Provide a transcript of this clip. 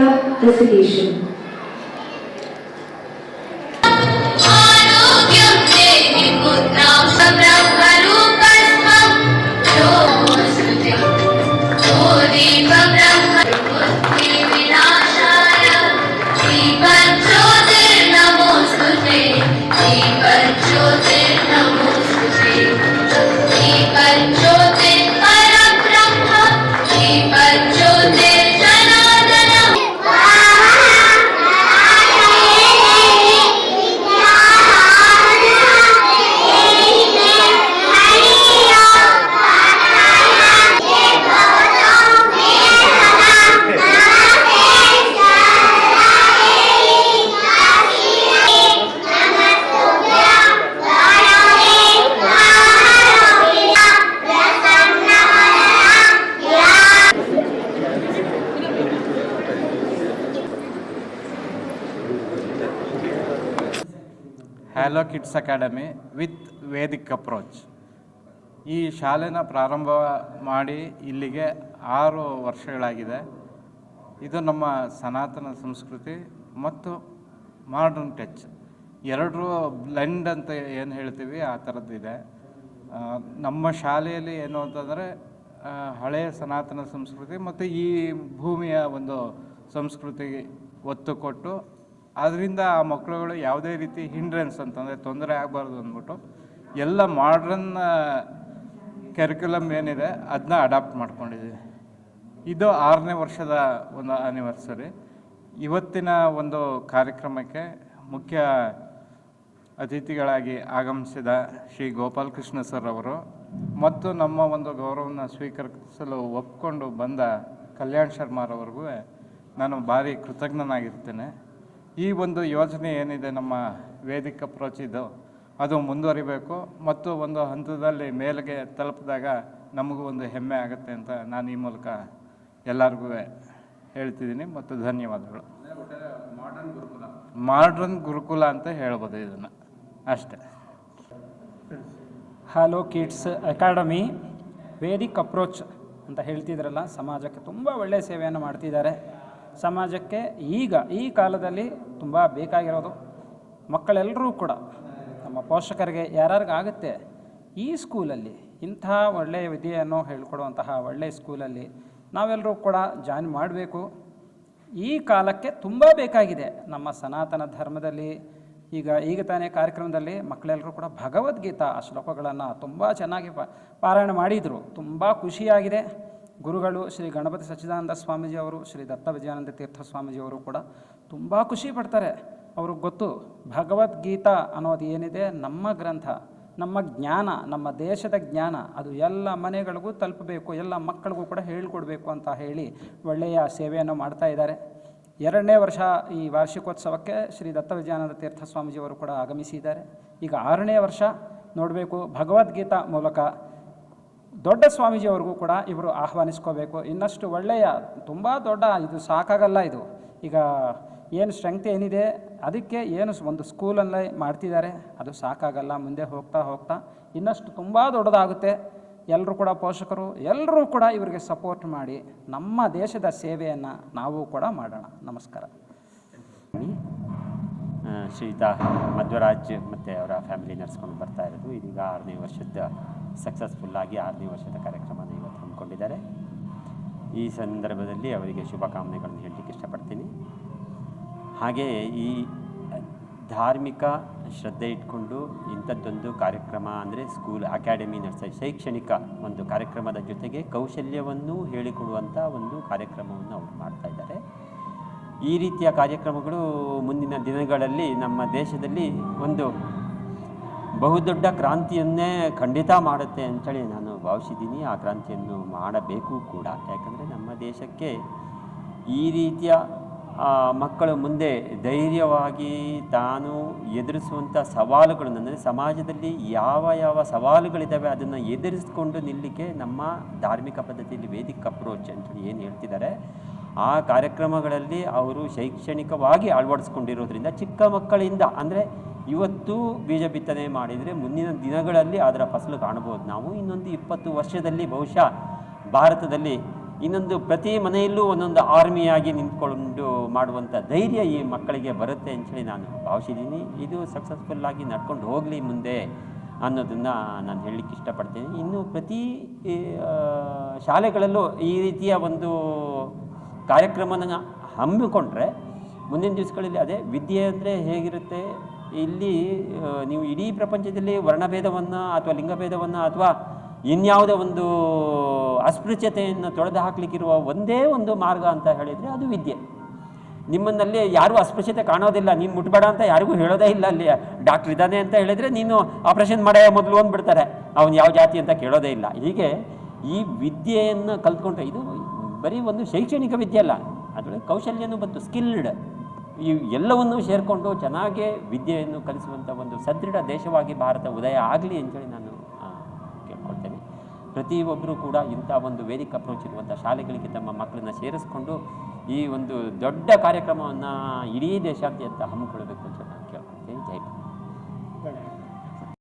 Up the solution. Hello kids academy with Vedic approach ಈ ಶಾಲೆನ ಪ್ರಾರಂಭ ಮಾಡಿ ಇಲ್ಲಿಗೆ ಆರು ವರ್ಷಗಳಾಗಿದೆ. ಇದು ನಮ್ಮ ಸನಾತನ ಸಂಸ್ಕೃತಿ ಮತ್ತು ಮಾಡರ್ನ್ ಟಚ್ ಎರಡರೂ ಬ್ಲೆಂಡ್ ಅಂತ ಏನು ಹೇಳ್ತೀವಿ, ಆ ಥರದ್ದಿದೆ ನಮ್ಮ ಶಾಲೆಯಲ್ಲಿ ಏನು ಅಂತಂದರೆ ಹಳೆಯ ಸನಾತನ ಸಂಸ್ಕೃತಿ ಮತ್ತು ಈ ಭೂಮಿಯ ಒಂದು ಸಂಸ್ಕೃತಿಗೆ ಒತ್ತು ಕೊಟ್ಟು ಅದರಿಂದ ಆ ಮಕ್ಕಳುಗಳು ಯಾವುದೇ ರೀತಿ ಹಿಂಡ್ರೆನ್ಸ್ ಅಂತಂದರೆ ತೊಂದರೆ ಆಗಬಾರ್ದು ಅಂದ್ಬಿಟ್ಟು ಎಲ್ಲ ಮಾಡ್ರನ್ ಕೆರಿಕ್ಯುಲಮ್ ಏನಿದೆ ಅದನ್ನ ಅಡಾಪ್ಟ್ ಮಾಡ್ಕೊಂಡಿದ್ದೀವಿ ಇದು ಆರನೇ ವರ್ಷದ ಒಂದು ಆನಿವರ್ಸರಿ ಇವತ್ತಿನ ಒಂದು ಕಾರ್ಯಕ್ರಮಕ್ಕೆ ಮುಖ್ಯ ಅತಿಥಿಗಳಾಗಿ ಆಗಮಿಸಿದ ಶ್ರೀ ಗೋಪಾಲಕೃಷ್ಣ ಸರ್ ಅವರು ಮತ್ತು ನಮ್ಮ ಒಂದು ಗೌರವವನ್ನು ಸ್ವೀಕರಿಸಲು ಒಪ್ಪಿಕೊಂಡು ಬಂದ ಕಲ್ಯಾಣ್ ಶರ್ಮಾರವ್ರಿಗೂ ನಾನು ಭಾರಿ ಕೃತಜ್ಞನಾಗಿರ್ತೇನೆ. ಈ ಒಂದು ಯೋಜನೆ ಏನಿದೆ ನಮ್ಮ ವೇದಿಕ ಇದು, ಅದು ಮುಂದುವರಿಬೇಕು ಮತ್ತು ಒಂದು ಹಂತದಲ್ಲಿ ಮೇಲೆಗೆ ತಲುಪಿದಾಗ ನಮಗೂ ಒಂದು ಹೆಮ್ಮೆ ಆಗುತ್ತೆ ಅಂತ ನಾನು ಈ ಮೂಲಕ ಎಲ್ಲರಿಗೂ ಹೇಳ್ತಿದ್ದೀನಿ ಮತ್ತು ಧನ್ಯವಾದಗಳು. ಮಾಡ್ರನ್ ಗುರುಕುಲ ಅಂತ ಹೇಳ್ಬೋದು ಇದನ್ನು, ಅಷ್ಟೆ. Hello kids academy Vedic approach ಅಂತ ಹೇಳ್ತಿದ್ರಲ್ಲ, ಸಮಾಜಕ್ಕೆ ತುಂಬ ಒಳ್ಳೆಯ ಸೇವೆಯನ್ನು ಮಾಡ್ತಿದ್ದಾರೆ. ಸಮಾಜಕ್ಕೆ ಈಗ, ಈ ಕಾಲದಲ್ಲಿ ತುಂಬ ಬೇಕಾಗಿರೋದು. ಮಕ್ಕಳೆಲ್ಲರೂ ಕೂಡ ನಮ್ಮ ಪೋಷಕರಿಗೆ ಯಾರ್ಯಾರಿಗಾಗುತ್ತೆ ಈ ಸ್ಕೂಲಲ್ಲಿ ಇಂತಹ ಒಳ್ಳೆಯ ವಿದ್ಯೆಯನ್ನು ಹೇಳ್ಕೊಡುವಂತಹ ಒಳ್ಳೆಯ ಸ್ಕೂಲಲ್ಲಿ ನಾವೆಲ್ಲರೂ ಕೂಡ ಜಾಯಿನ್ ಮಾಡಬೇಕು. ಈ ಕಾಲಕ್ಕೆ ತುಂಬ ಬೇಕಾಗಿದೆ. ನಮ್ಮ ಸನಾತನ ಧರ್ಮದಲ್ಲಿ ಈಗ ಈಗ ತಾನೇ ಕಾರ್ಯಕ್ರಮದಲ್ಲಿ ಮಕ್ಕಳೆಲ್ಲರೂ ಕೂಡ ಭಗವದ್ಗೀತಾ ಶ್ಲೋಕಗಳನ್ನು ತುಂಬ ಚೆನ್ನಾಗಿ ಪಾರಾಯಣ ಮಾಡಿದರು. ತುಂಬ ಖುಷಿಯಾಗಿದೆ. ಗುರುಗಳು ಶ್ರೀ ಗಣಪತಿ ಸಚ್ಚಿದಾನಂದ ಸ್ವಾಮೀಜಿ ಅವರು, ಶ್ರೀ ದತ್ತ ವಿಜಯಾನಂದ ತೀರ್ಥ ಸ್ವಾಮೀಜಿ ಅವರು ಕೂಡ ತುಂಬ ಖುಷಿ ಪಡ್ತಾರೆ. ಅವ್ರಿಗೆ ಗೊತ್ತು, ಭಗವದ್ಗೀತಾ ಅನ್ನೋದು ಏನಿದೆ, ನಮ್ಮ ಗ್ರಂಥ, ನಮ್ಮ ಜ್ಞಾನ, ನಮ್ಮ ದೇಶದ ಜ್ಞಾನ, ಅದು ಎಲ್ಲ ಮನೆಗಳಿಗೂ ತಲುಪಬೇಕು, ಎಲ್ಲ ಮಕ್ಕಳಿಗೂ ಕೂಡ ಹೇಳಿಕೊಡ್ಬೇಕು ಅಂತ ಹೇಳಿ ಒಳ್ಳೆಯ ಸೇವೆಯನ್ನು ಮಾಡ್ತಾ ಇದ್ದಾರೆ. ಎರಡನೇ ವರ್ಷ ಈ ವಾರ್ಷಿಕೋತ್ಸವಕ್ಕೆ ಶ್ರೀ ದತ್ತ ವಿಜಯಾನಂದ ತೀರ್ಥ ಸ್ವಾಮೀಜಿಯವರು ಕೂಡ ಆಗಮಿಸಿದ್ದಾರೆ. ಈಗ ಆರನೇ ವರ್ಷ, ನೋಡಬೇಕು, ಭಗವದ್ಗೀತಾ ಮೂಲಕ ದೊಡ್ಡ ಸ್ವಾಮೀಜಿಯವ್ರಿಗೂ ಕೂಡ ಇವರು ಆಹ್ವಾನಿಸ್ಕೋಬೇಕು. ಇನ್ನಷ್ಟು ಒಳ್ಳೆಯ, ತುಂಬ ದೊಡ್ಡ, ಇದು ಸಾಕಾಗಲ್ಲ ಇದು. ಈಗ ಏನು ಸ್ಟ್ರೆಂಗ್ತ್ ಏನಿದೆ, ಅದಕ್ಕೆ ಏನು ಒಂದು ಸ್ಕೂಲಲ್ಲೇ ಮಾಡ್ತಿದ್ದಾರೆ, ಅದು ಸಾಕಾಗಲ್ಲ, ಮುಂದೆ ಹೋಗ್ತಾ ಹೋಗ್ತಾ. ಇನ್ನಷ್ಟು ತುಂಬ ದೊಡ್ಡದಾಗುತ್ತೆ. ಎಲ್ಲರೂ ಕೂಡ ಪೋಷಕರು ಎಲ್ಲರೂ ಕೂಡ ಇವರಿಗೆ ಸಪೋರ್ಟ್ ಮಾಡಿ ನಮ್ಮ ದೇಶದ ಸೇವೆಯನ್ನು ನಾವು ಕೂಡ ಮಾಡೋಣ. ನಮಸ್ಕಾರ. ಶ್ರೀತಾ ಮಧ್ವರಾಜ್ ಮತ್ತು ಅವರ ಫ್ಯಾಮಿಲಿ ನಡೆಸ್ಕೊಂಡು ಬರ್ತಾ ಇರೋದು. ಇದೀಗ ಆರನೇ ವರ್ಷದ ಸಕ್ಸಸ್ಫುಲ್ಲಾಗಿ ಆರನೇ ವರ್ಷದ ಕಾರ್ಯಕ್ರಮನ ಇವತ್ತು ಹಮ್ಮಿಕೊಂಡಿದ್ದಾರೆ. ಈ ಸಂದರ್ಭದಲ್ಲಿ ಅವರಿಗೆ ಶುಭಕಾಮನೆಗಳನ್ನು ಹೇಳಲಿಕ್ಕೆ ಇಷ್ಟಪಡ್ತೀನಿ. ಹಾಗೆಯೇ ಈ ಧಾರ್ಮಿಕ ಶ್ರದ್ಧೆ ಇಟ್ಕೊಂಡು ಇಂಥದ್ದೊಂದು ಕಾರ್ಯಕ್ರಮ ಅಂದರೆ ಸ್ಕೂಲ್, ಅಕಾಡೆಮಿ ನಡೆಸ, ಶೈಕ್ಷಣಿಕ ಒಂದು ಕಾರ್ಯಕ್ರಮದ ಜೊತೆಗೆ ಕೌಶಲ್ಯವನ್ನು ಹೇಳಿಕೊಡುವಂಥ ಒಂದು ಕಾರ್ಯಕ್ರಮವನ್ನು ಅವರು ಮಾಡ್ತಾ ಇದ್ದಾರೆ. ಈ ರೀತಿಯ ಕಾರ್ಯಕ್ರಮಗಳು ಮುಂದಿನ ದಿನಗಳಲ್ಲಿ ನಮ್ಮ ದೇಶದಲ್ಲಿ ಒಂದು ಬಹುದೊಡ್ಡ ಕ್ರಾಂತಿಯನ್ನೇ ಖಂಡಿತ ಮಾಡುತ್ತೆ ಅಂಥೇಳಿ ನಾನು ಭಾವಿಸಿದ್ದೀನಿ. ಆ ಕ್ರಾಂತಿಯನ್ನು ಮಾಡಬೇಕು ಕೂಡ. ಯಾಕಂದರೆ ನಮ್ಮ ದೇಶಕ್ಕೆ ಈ ರೀತಿಯ ಮಕ್ಕಳು ಮುಂದೆ ಧೈರ್ಯವಾಗಿ ತಾನು ಎದುರಿಸುವಂಥ ಸವಾಲುಗಳನ್ನು ಅಂದರೆ ಸಮಾಜದಲ್ಲಿ ಯಾವ ಯಾವ ಸವಾಲುಗಳಿದ್ದಾವೆ ಅದನ್ನು ಎದುರಿಸಿಕೊಂಡು ನಿಲ್ಲಿಕ್ಕೆ ನಮ್ಮ ಧಾರ್ಮಿಕ ಪದ್ಧತಿಯಲ್ಲಿ ವೇದಿಕ್ ಅಪ್ರೋಚ್ ಅಂತೇಳಿ ಏನು ಹೇಳ್ತಿದ್ದಾರೆ, ಆ ಕಾರ್ಯಕ್ರಮಗಳಲ್ಲಿ ಅವರು ಶೈಕ್ಷಣಿಕವಾಗಿ ಅಳವಡಿಸ್ಕೊಂಡಿರೋದ್ರಿಂದ ಚಿಕ್ಕ ಮಕ್ಕಳಿಂದ, ಅಂದರೆ ಇವತ್ತು ಬೀಜ ಬಿತ್ತನೆ ಮಾಡಿದರೆ ಮುಂದಿನ ದಿನಗಳಲ್ಲಿ ಅದರ ಫಸಲು ಕಾಣಬಹುದು. ನಾವು ಇನ್ನೊಂದು ಇಪ್ಪತ್ತು ವರ್ಷದಲ್ಲಿ ಬಹುಶಃ ಭಾರತದಲ್ಲಿ ಇನ್ನೊಂದು ಪ್ರತಿ ಮನೆಯಲ್ಲೂ ಒಂದೊಂದು ಆರ್ಮಿಯಾಗಿ ನಿಂತ್ಕೊಂಡು ಮಾಡುವಂಥ ಧೈರ್ಯ ಈ ಮಕ್ಕಳಿಗೆ ಬರುತ್ತೆ ಅಂಥೇಳಿ ನಾನು ಭಾವಿಸಿದ್ದೀನಿ. ಇದು ಸಕ್ಸಸ್ಫುಲ್ಲಾಗಿ ನಡ್ಕೊಂಡು ಹೋಗಲಿ ಮುಂದೆ ಅನ್ನೋದನ್ನು ನಾನು ಹೇಳಲಿಕ್ಕೆ ಇಷ್ಟಪಡ್ತೀನಿ. ಇನ್ನು ಪ್ರತಿ ಶಾಲೆಗಳಲ್ಲೂ ಈ ರೀತಿಯ ಒಂದು ಕಾರ್ಯಕ್ರಮನ ಹಮ್ಮಿಕೊಂಡ್ರೆ ಮುಂದಿನ ದಿವಸಗಳಲ್ಲಿ ಅದೇ ವಿದ್ಯೆ ಅಂದರೆ ಹೇಗಿರುತ್ತೆ? ಇಲ್ಲಿ ನೀವು ಇಡೀ ಪ್ರಪಂಚದಲ್ಲಿ ವರ್ಣಭೇದವನ್ನು ಅಥವಾ ಲಿಂಗಭೇದವನ್ನು ಅಥವಾ ಇನ್ಯಾವುದೇ ಒಂದು ಅಸ್ಪೃಶ್ಯತೆಯನ್ನು ತೊಳೆದು ಹಾಕ್ಲಿಕ್ಕಿರುವ ಒಂದೇ ಒಂದು ಮಾರ್ಗ ಅಂತ ಹೇಳಿದರೆ ಅದು ವಿದ್ಯೆ. ನಿಮ್ಮನ್ನಲ್ಲಿ ಯಾರೂ ಅಸ್ಪೃಶ್ಯತೆ ಕಾಣೋದಿಲ್ಲ, ನೀನು ಮುಟ್ಬೇಡ ಅಂತ ಯಾರಿಗೂ ಹೇಳೋದೇ ಇಲ್ಲ ಅಲ್ಲಿ. ಡಾಕ್ಟ್ರ್ ಇದ್ದಾನೆ ಅಂತ ಹೇಳಿದರೆ ನೀನು ಆಪ್ರೇಷನ್ ಮಾಡೇ ಮೊದಲು ಅಂದ್ಬಿಡ್ತಾರೆ. ಅವನು ಯಾವ ಜಾತಿ ಅಂತ ಕೇಳೋದೇ ಇಲ್ಲ. ಹೀಗೆ ಈ ವಿದ್ಯೆಯನ್ನು ಕಲ್ತ್ಕೊಂಡ್ರೆ, ಇದು ಬರೀ ಒಂದು ಶೈಕ್ಷಣಿಕ ವಿದ್ಯೆ ಅಲ್ಲ, ಅದರೊಳಗೆ ಕೌಶಲ್ಯನೂ ಬಂತು ಸ್ಕಿಲ್ಡ್ ಈ ಎಲ್ಲವನ್ನೂ ಸೇರಿಕೊಂಡು ಚೆನ್ನಾಗೇ ವಿದ್ಯೆಯನ್ನು ಕಲಿಸುವಂಥ ಒಂದು ಸದೃಢ ದೇಶವಾಗಿ ಭಾರತ ಉದಯ ಆಗಲಿ ಅಂತೇಳಿ ನಾನು ಕೇಳ್ಕೊಳ್ತೇನೆ. ಪ್ರತಿಯೊಬ್ಬರೂ ಕೂಡ ಇಂಥ ಒಂದು ವೇದಿಕ ಅಪ್ರೋಚ್ ಇರುವಂಥ ಶಾಲೆಗಳಿಗೆ ತಮ್ಮ ಮಕ್ಕಳನ್ನ ಸೇರಿಸ್ಕೊಂಡು ಈ ಒಂದು ದೊಡ್ಡ ಕಾರ್ಯಕ್ರಮವನ್ನು ಇಡೀ ದೇಶಾದ್ಯಂತ ಹಮ್ಮಿಕೊಳ್ಬೇಕು ಅಂತ